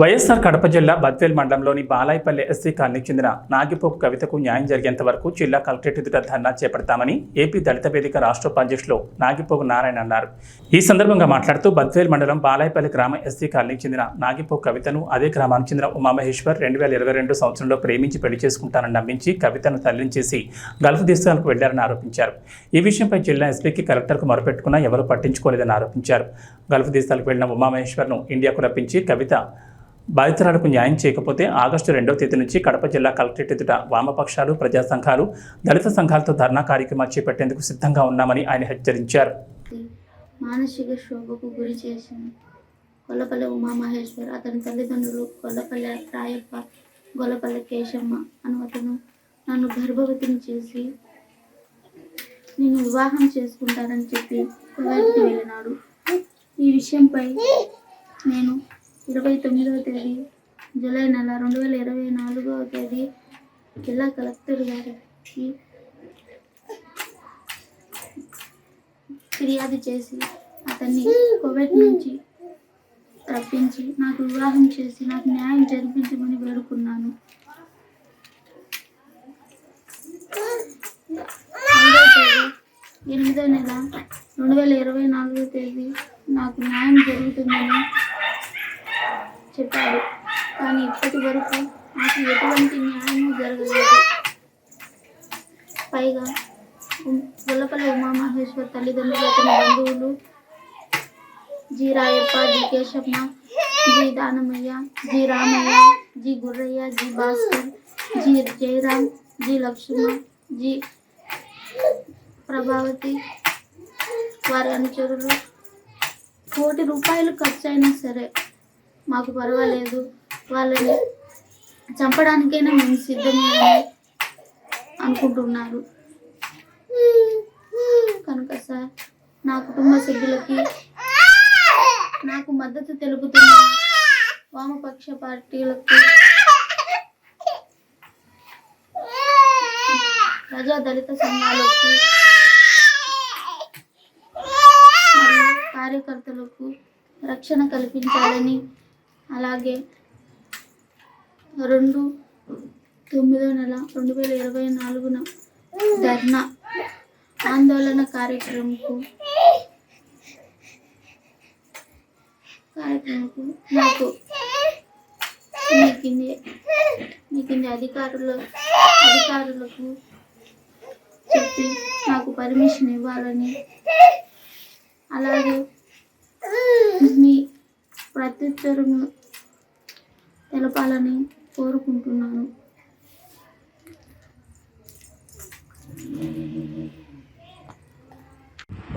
వైఎస్ఆర్ కడప జిల్లా బద్వేల్ మండలంలోని బాలాయిపల్లి ఎస్సీ కాలనీకి చెందిన నాగిపోపు కవితకు న్యాయం జరిగేంత వరకు జిల్లా కలెక్టరేట్ ఎదుట ధర్నా చేపడతామని ఏపీ దళిత వేదిక రాష్ట్ర ఉపాధ్యక్షులు నాగిపోపు నారాయణ అన్నారు. ఈ సందర్భంగా మాట్లాడుతూ బద్వేల్ మండలం బాలాయిపల్లి గ్రామ ఎస్సీ కాలనీకి చెందిన నాగిపోపు కవితను అదే గ్రామానికి చెందిన ఉమామహేశ్వర్ రెండు వేల ఇరవై రెండు సంవత్సరంలో ప్రేమించి పెళ్ళి చేసుకుంటానని నమ్మించి కవితను తరలించేసి గల్ఫ్ దేశాలకు వెళ్ళారని ఆరోపించారు. ఈ విషయంపై జిల్లా ఎస్పీకి కలెక్టర్కు మొరపెట్టుకున్నా ఎవరూ పట్టించుకోలేదని ఆరోపించారు. గల్ఫ్ దేశాలకు వెళ్ళిన ఉమామహేశ్వర్ను ఇండియాకు రప్పించి కవిత బాధితురాలకు న్యాయం చేయకపోతే ఆగస్టు రెండవ తేదీ నుంచి కడప జిల్లా కలెక్టరేట్ ఎదుట వామపక్షాలు ప్రజా సంఘాలు దళిత సంఘాలతో ధర్నా కార్యక్రమాలు చేపట్టేందుకు సిద్ధంగా ఉన్నామని ఆయన హెచ్చరించారు. మానసిక శోభకు గురి చేసిన గొల్లపల్లి ఉమామహేశ్వర్ అతని తల్లిదండ్రులు గొల్లపల్లి రాయప్ప గొల్లపల్లి కేశమ్మ అను అతను నన్ను గర్భవతిని చేసి నేను వివాహం చేసుకుంటానని చెప్పి వెళ్ళినాడు. ఈ విషయంపై నేను ఇరవై తొమ్మిదవ తేదీ జూలై నెల రెండు వేల ఇరవై నాలుగవ తేదీ జిల్లా కలెక్టర్ గారికి ఫిర్యాదు చేసి అతన్ని కోవిడ్ నుంచి రప్పించి నాకు వివాహం చేసి నాకు న్యాయం జరిపించమని వేడుకున్నాను. ఎనిమిదో నెల రెండు వేల ఇరవై నాలుగో తేదీ నాకు న్యాయం జరుగుతుందని చెప్పారు కానీ ఇప్పటి వరకు నాకు ఎటువంటి న్యాయం జరగలేదు. పైగా ఉమ్, గొల్లపల్లి ఉమామహేశ్వర్ తల్లిదండ్రులు అతని బంధువులు G Rayappa G Keshamma G Danamayya G Ramayya G Gurrayya G Bhaskar G Jayaram G Lakshmana G Prabhavathi వారి అనుచరులు. కోటి రూపాయలు ఖర్చు అయినా సరే మాకు పర్వాలేదు. వాళ్ళని చంపడానికైనా మేము సిద్ధమే అనుకుంటున్నారు. కనుక సార్ నా కుటుంబ సభ్యులకి నాకు మద్దతు తెలుపుతున్న వామపక్ష పార్టీలకు ప్రజా దళిత సంఘాలకు మరియు కార్యకర్తలకు రక్షణ కల్పించాలని అలాగే రెండు తొమ్మిదో నెల రెండు వేల ఇరవై నాలుగున ధర్నా ఆందోళన కార్యక్రమంకు కార్యక్రమంకు నాకు మీ కింది మీ కింది అధికారుల అధికారులకు చెప్పి నాకు పర్మిషన్ ఇవ్వాలని అలాగే మీ ప్రత్యుత్తరం తెలపాలని కోరుకుంటున్నాను.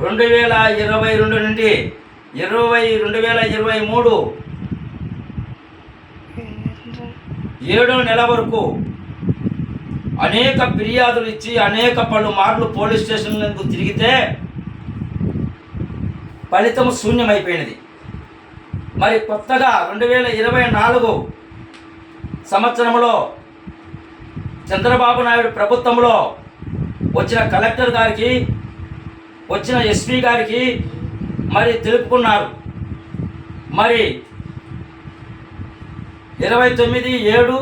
రెండు వేల ఇరవై రెండు నుండి ఇరవై రెండు వేల ఇరవై మూడు ఏడో నెల వరకు అనేక ఫిర్యాదులు ఇచ్చి అనేక పలు మార్లు పోలీస్ స్టేషన్లకు తిరిగితే ఫలితం శూన్యమైపోయినది. మరి కొత్తగా రెండు వేల ఇరవై నాలుగు సంవత్సరంలో చంద్రబాబు నాయుడు ప్రభుత్వంలో వచ్చిన కలెక్టర్ గారికి వచ్చిన ఎస్పీ గారికి మరి తెలుపుకున్నారు. మరి ఇరవై తొమ్మిది ఏడు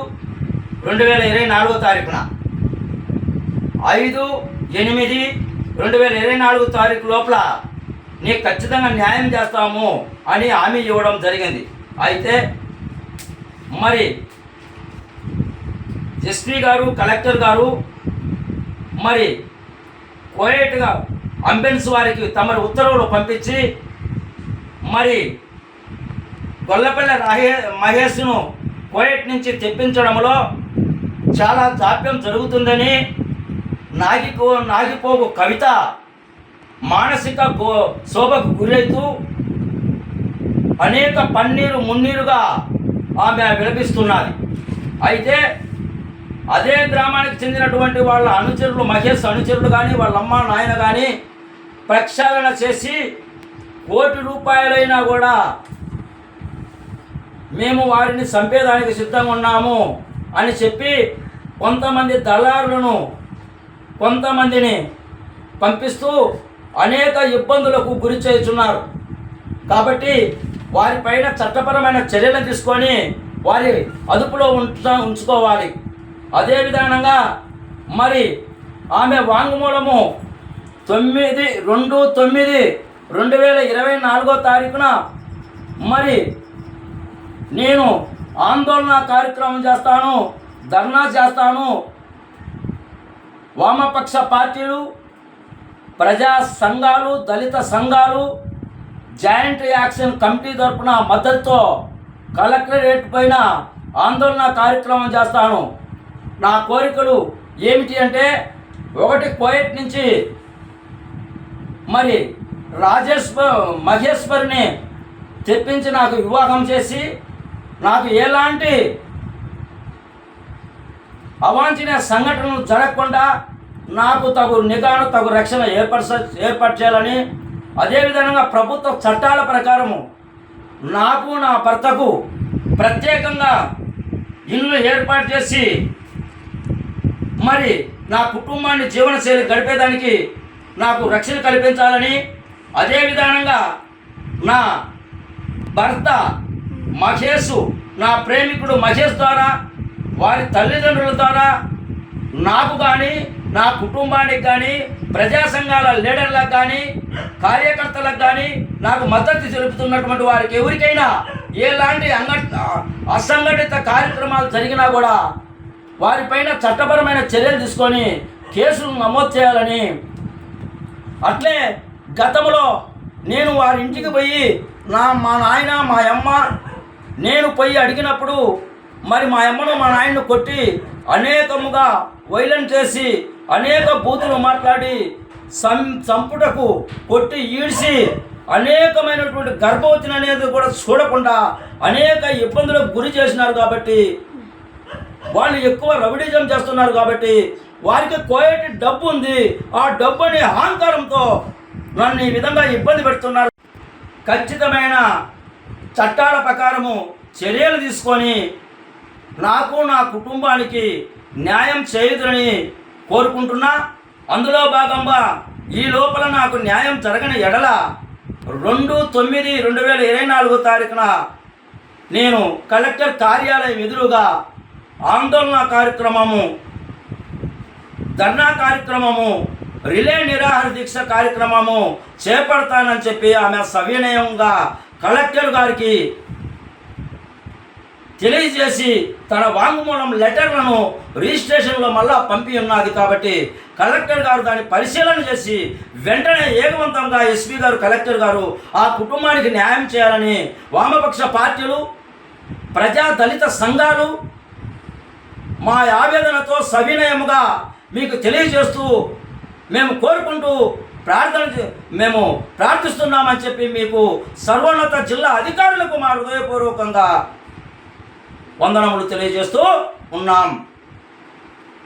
రెండు వేల ఇరవై నాలుగో తారీఖున ఐదు ఎనిమిది రెండు వేల ఇరవై నాలుగు తారీఖు లోపల నీకు ఖచ్చితంగా న్యాయం చేస్తాము అని హామీ ఇవ్వడం జరిగింది. అయితే మరి ఎస్పీ గారు కలెక్టర్ గారు మరి కోయేట్గా అంబెన్స్ వారికి తమ ఉత్తర్వులు పంపించి మరి గొల్లపల్లి రహే మహేష్ను కోయట్ నుంచి తెప్పించడంలో చాలా జాప్యం జరుగుతుందని నాగిపో నాగిపోవు కవిత మానసిక గో శోభకు గురవుతూ అనేక పన్నీరు మున్నీరుగా ఆమె విలపిస్తున్నది. అయితే అదే గ్రామానికి చెందినటువంటి వాళ్ళ అనుచరులు మహేష్ అనుచరులు కానీ వాళ్ళ అమ్మ నాయన కానీ ప్రక్షాళన చేసి కోటి రూపాయలైనా కూడా మేము వారిని చంపేదానికి సిద్ధంగా ఉన్నాము అని చెప్పి కొంతమంది దళారులను కొంతమందిని పంపిస్తూ అనేక ఇబ్బందులకు గురి చేస్తున్నారు కాబట్టి వారిపైన చట్టపరమైన చర్యలు తీసుకొని వారి అదుపులో ఉంచ ఉంచుకోవాలి. అదే విధానంగా మరి ఆమె వాంగ్మూలము తొమ్మిది రెండు తొమ్మిది రెండు వేల ఇరవై నాలుగో తారీఖున మరి నేను ఆందోళన కార్యక్రమం చేస్తాను ధర్నా చేస్తాను. వామపక్ష పార్టీలు ప్రజా సంఘాలు దళిత సంఘాలు జాయింట్ యాక్షన్ కమిటీ తరపున మద్దతుతో కలెక్టరేట్ పైన ఆందోళన కార్యక్రమం చేస్తాను. నా కోరికలు ఏమిటి అంటే ఒకటి కోయట్ నుంచి మరి రాజేశ్వర్ మహేశ్వరిని తెప్పించి నాకు వివాహం చేసి నాకు ఎలాంటి అవాంఛనీయ సంఘటనలు జరగకుండా నాకు తగు నిఘాను తగు రక్షణ ఏర్పరచ ఏర్పాటు చేయాలని అదేవిధంగా ప్రభుత్వ చట్టాల ప్రకారము నాకు నా భర్తకు ప్రత్యేకంగా ఇల్లు ఏర్పాటు చేసి మరి నా కుటుంబాన్ని జీవనశైలి గడిపేదానికి నాకు రక్షణ కల్పించాలని అదే విధానంగా నా భర్త మహేష్ నా ప్రేమికుడు మహేష్ ద్వారా వారి తల్లిదండ్రుల ద్వారా నాకు కానీ నా కుటుంబానికి కానీ ప్రజా సంఘాల లీడర్లకు కానీ కార్యకర్తలకు కానీ నాకు మద్దతు తెలుపుతున్నటువంటి వారికి ఎవరికైనా ఎలాంటి అంగ అసంఘటిత కార్యక్రమాలు జరిగినా కూడా వారిపైన చట్టపరమైన చర్యలు తీసుకొని కేసులు నమోదు చేయాలని. అట్లే గతంలో నేను వారి ఇంటికి పోయి నా మా నాయన మా అమ్మ నేను పోయి అడిగినప్పుడు మరి మా అమ్మను మా నాయన్ను కొట్టి అనేకముగా వైలెంట్ చేసి అనేక బూతులు మాట్లాడి సం చంపుటకు కొట్టి ఈడ్చి అనేకమైనటువంటి గర్భవతిని అనేది కూడా చూడకుండా అనేక ఇబ్బందులకు గురి చేసినారు కాబట్టి వాళ్ళు ఎక్కువ రవిడిజం చేస్తున్నారు కాబట్టి వారికి కోయటి డబ్బు ఉంది. ఆ డబ్బు అనే అహంకారంతో నన్ను ఈ విధంగా ఇబ్బంది పెడుతున్నారు. ఖచ్చితమైన చట్టాల ప్రకారము చర్యలు తీసుకొని నాకు నా కుటుంబానికి న్యాయం చేయుదని కోరుకుంటున్నా. అందులో భాగంగా ఈ లోపల నాకు న్యాయం జరగని ఎడల రెండు తొమ్మిది రెండు వేల ఇరవై నాలుగో తారీఖున నేను కలెక్టర్ కార్యాలయం ఎదురుగా ఆందోళన కార్యక్రమము ధర్నా కార్యక్రమము రిలే నిరాహార దీక్ష కార్యక్రమము చేపడతానని చెప్పి ఆమె సవినయంగా కలెక్టర్ గారికి తెలియజేసి తన వాంగ్మూలం లెటర్లను రిజిస్ట్రేషన్లో మళ్ళా పంపి ఉన్నది కాబట్టి కలెక్టర్ గారు దాన్ని పరిశీలన చేసి వెంటనే ఏకవంతంగా ఎస్పీ గారు కలెక్టర్ గారు ఆ కుటుంబానికి న్యాయం చేయాలని వామపక్ష పార్టీలు ప్రజా దళిత సంఘాలు మా ఆవేదనతో సవినయముగా మీకు తెలియజేస్తూ మేము కోరుకుంటూ ప్రార్థన మేము ప్రార్థిస్తున్నామని చెప్పి మీకు సర్వోన్నత జిల్లా అధికారులకు మా హృదయపూర్వకంగా వందనములు తెలియజేస్తూ ఉన్నాం.